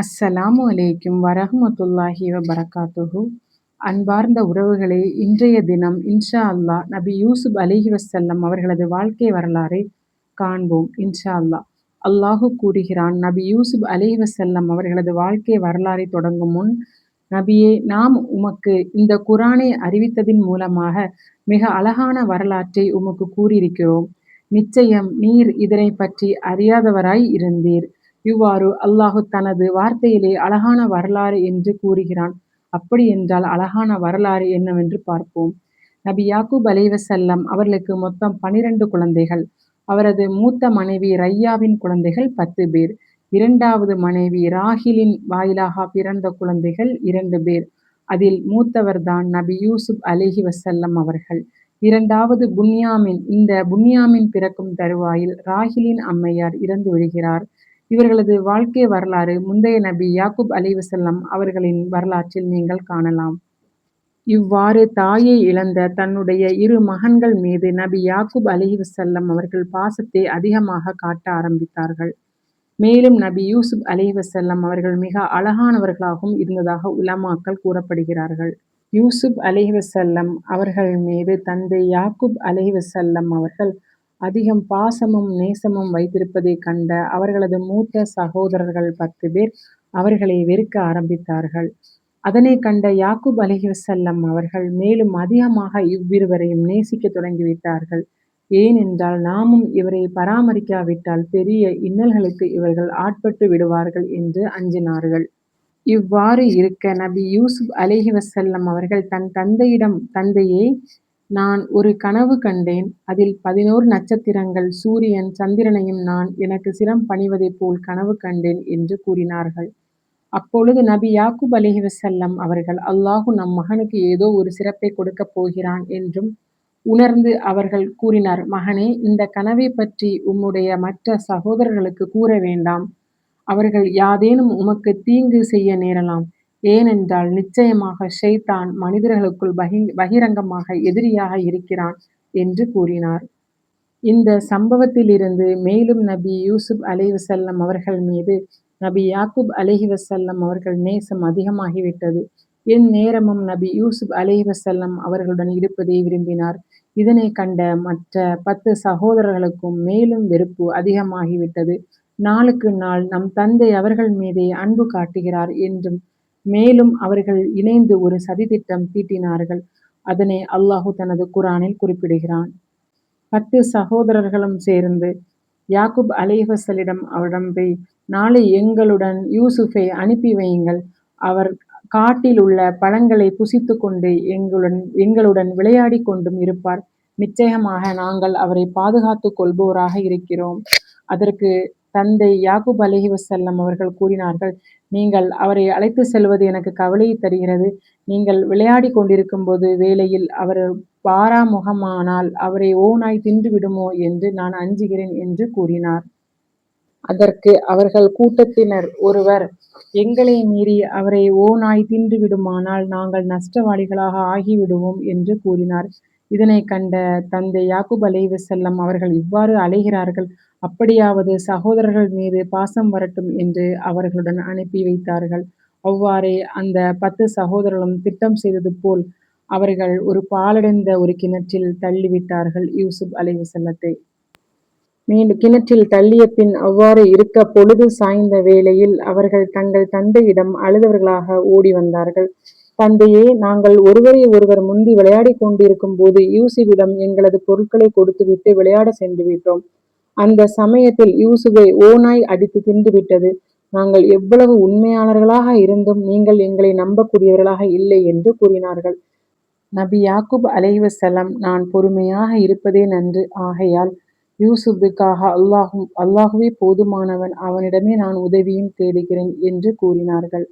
அஸ்ஸலாமு அலைக்கும் வரஹமத்துல்லாஹி வபரகாத்துஹு. அன்பார்ந்த உறவுகளே இன்றைய தினம் இன்ஷா அல்லாஹ் நபி யூசுப் அலிஹி வசல்லம் அவர்களது வாழ்க்கை வரலாறை காண்போம் இன்ஷா அல்லாஹ். அல்லாஹு கூறுகிறான் நபி யூசுப் அலிஹி வசல்லம் அவர்களது வாழ்க்கை வரலாறை தொடங்கும் முன் நபியே நாம் உமக்கு இந்த குரானை அறிவித்ததின் மூலமாக மிக அழகான வரலாற்றை உமக்கு கூறியிருக்கிறோம். நிச்சயம் நீர் இதனை பற்றி அறியாதவராய் இருந்தீர். இவ்வாறு அல்லாஹு தனது வார்த்தையிலே அழகான வரலாறு என்று கூறுகிறான். அப்படி என்றால் அழகான வரலாறு என்னவென்று பார்ப்போம். நபி யாக்கூப் அலைவசல்லம் அவர்களுக்கு மொத்தம் பனிரெண்டு குழந்தைகள். அவரது மூத்த மனைவி ரையாவின் குழந்தைகள் பத்து பேர். இரண்டாவது மனைவி ராகிலின் வாயிலாக பிறந்த குழந்தைகள் இரண்டு பேர். அதில் மூத்தவர்தான் நபி யூசுப் அலிஹி வசல்லம் அவர்கள். இரண்டாவது புன்யாமின் இந்த புன்யாமின் பிறக்கும் தருவாயில் ராகிலின் அம்மையார் இறந்து விடுகிறார். இவர்களது வாழ்க்கை வரலாறு முந்தைய நபி யாக்கூப் அலிவசல்லம் அவர்களின் வரலாற்றில் நீங்கள் காணலாம். இவ்வாறு தாயை இழந்த தன்னுடைய இரு மகன்கள் மீது நபி யாக்கூப் அலிவசல்லம் அவர்கள் பாசத்தை அதிகமாக காட்ட ஆரம்பித்தார்கள். மேலும் நபி யூசுப் அலிவசல்லம் அவர்கள் மிக அழகானவர்களாகவும் இருந்ததாக உலமாக்கள் கூறப்படுகிறார்கள். யூசுப் அலிவசல்லம் அவர்கள் மீது தந்தை யாக்குப் அலிவசல்லம் அவர்கள் அதிகம் பாசமும் நேசமும் வைத்திருப்பதைக் கண்ட அவர்களது மூத்த சகோதரர்கள் பத்து பேர் அவர்களை வெறுக்க ஆரம்பித்தார்கள். அதனை கண்ட யாக்குப் அலிஹசல்லம் அவர்கள் மேலும் அதிகமாக இவ்விருவரையும் நேசிக்க தொடங்கிவிட்டார்கள். ஏனென்றால் நாமும் இவரை பராமரிக்காவிட்டால் பெரிய இன்னல்களுக்கு இவர்கள் ஆட்பட்டு விடுவார்கள் என்று அஞ்சினார்கள். இவ்வாறு இருக்க நபி யூசுப் அலிஹி வசல்லம் அவர்கள் தன் தந்தையிடம் தந்தையே நான் ஒரு கனவு கண்டேன். அதில் பதினோரு நட்சத்திரங்கள் சூரியன் சந்திரனையும் நான் எனக்கு சிரம் பணிவதைப் போல் கனவு கண்டேன் என்று கூறினார்கள். அப்பொழுது நபி யாக்குப் அலிஹி வசல்லம் அவர்கள் அல்லாஹு நம் மகனுக்கு ஏதோ ஒரு சிறப்பை கொடுக்கப் போகிறான் என்றும் உணர்ந்து அவர்கள் கூறினார். மகனே இந்த கனவை பற்றி உம்முடைய மற்ற சகோதரர்களுக்கு கூற வேண்டாம். அவர்கள் யாதேனும் உமக்கு தீங்கு செய்ய நேரலாம். ஏனென்றால் நிச்சயமாக ஷைத்தான் மனிதர்களுக்குள் பகி பகிரங்கமாக எதிரியாக இருக்கிறான் என்று கூறினார். இந்த சம்பவத்திலிருந்து மேலும் நபி யூசுப் அலைவசல்லம் அவர்கள் மீது நபி யாக்குப் அலஹி வசல்லம் அவர்கள் நேசம் அதிகமாகிவிட்டது. என் நேரமும் நபி யூசுப் அலஹி வசல்லம் அவர்களுடன் இருப்பதை விரும்பினார். இதனை கண்ட மற்ற பத்து சகோதரர்களுக்கும் மேலும் வெறுப்பு அதிகமாகிவிட்டது. நாளுக்கு நாள் நம் தந்தை அவர்கள் மீதே அன்பு காட்டுகிறார் என்றும் மேலும் அவர்கள் இணைந்து ஒரு சதித்திட்டம் தீட்டினார்கள். அதனை அல்லாஹு தனது குரானில் குறிப்பிடுகிறான். பத்து சகோதரர்களும் சேர்ந்து யாக்குப் அலைஹசலிடம் அவரிடம் போய் நாளை எங்களுடன் யூசுஃபை அனுப்பி வையுங்கள். அவர் காட்டில் உள்ள பழங்களை புசித்து கொண்டு எங்களுடன் எங்களுடன் விளையாடி கொண்டும் இருப்பார். நிச்சயமாக நாங்கள் அவரை பாதுகாத்து கொள்பவராக இருக்கிறோம். அதற்கு தந்தை யாகூப் அலஹி வசல்லம் அவர்கள் கூறினார்கள் நீங்கள் அவரை அழைத்து செல்வது எனக்கு கவலையை தருகிறது. நீங்கள் விளையாடி கொண்டிருக்கும் போது வேலையில் அவர் பாராமுகமானால் அவரை ஓனாய் தின்று விடுமோ என்று நான் அஞ்சுகிறேன் என்று கூறினார். அதற்கு அவர்கள் கூட்டத்தினர் ஒருவர் எங்களை மீறி அவரை ஓனாய் தின்று விடுமானால் நாங்கள் நஷ்டவாளிகளாக ஆகிவிடுவோம் என்று கூறினார். இதனை கண்ட தந்தை யாக்குப் அலைவசல்லம் அவர்கள் இவ்வாறு அலைகிறார்கள் அப்படியாவது சகோதரர்கள் மீது பாசம் வரட்டும் என்று அவர்களுடன் அனுப்பி வைத்தார்கள். அவ்வாறே அந்த பத்து சகோதரர்களும் திட்டம் செய்தது போல் அவர்கள் ஒரு பாலடைந்த ஒரு கிணற்றில் தள்ளிவிட்டார்கள் யூசுப் அலைவசல்லத்தை மீண்டும் கிணற்றில் தள்ளிய பின் அவ்வாறு இருக்க பொழுது சாய்ந்த வேளையில் அவர்கள் தங்கள் தந்தையிடம் அழுதவர்களாக ஓடி வந்தார்கள். தந்தையே நாங்கள் ஒருவரை ஒருவர் முந்தி விளையாடி கொண்டிருக்கும் போது யூசுவிடம் எங்களது பொருட்களை கொடுத்துவிட்டு விளையாட சென்று விட்டோம். அந்த சமயத்தில் யூசுவை ஓநாய் அடித்து தின்றுவிட்டது நாங்கள் எவ்வளவு உண்மையாளர்களாக இருந்தும் நீங்கள் எங்களை நம்பக்கூடியவர்களாக இல்லை என்று கூறினார்கள். நபி யாக்குப் அலைவசலம் நான் பொறுமையாக இருப்பதே நன்று. ஆகையால் யூசுஃபுக்காக அல்லாஹும் அல்லாஹுவே போதுமானவன். அவனிடமே நான் உதவியும் தேடுகிறேன் என்று கூறினார்கள்.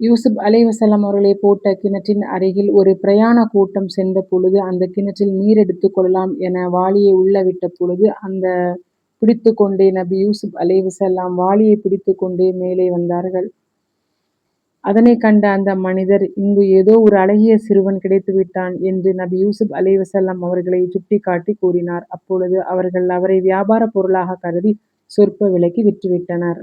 யூசுப் அலைவசலம் அவர்களை போட்ட கிணற்றின் அருகில் ஒரு பிரயாண கூட்டம் சென்ற பொழுது அந்த கிணற்றில் நீர் எடுத்துக் கொள்ளலாம் என வாளியை உள்ள விட்ட பொழுது அந்த பிடித்து கொண்டே நபி யூசுப் அலைவசல்லாம் வாளியை பிடித்து கொண்டே மேலே வந்தார்கள். அதனை கண்ட அந்த மனிதர் இங்கு ஏதோ ஒரு அழகிய சிறுவன் கிடைத்து விட்டான் என்று நபி யூசுப் அலைவசல்லாம் அவர்களை சுட்டி காட்டி கூறினார். அப்பொழுது அவர்கள் அவரை வியாபார பொருளாக கருதி சொற்ப விலைக்கு விற்றுவிட்டனர்.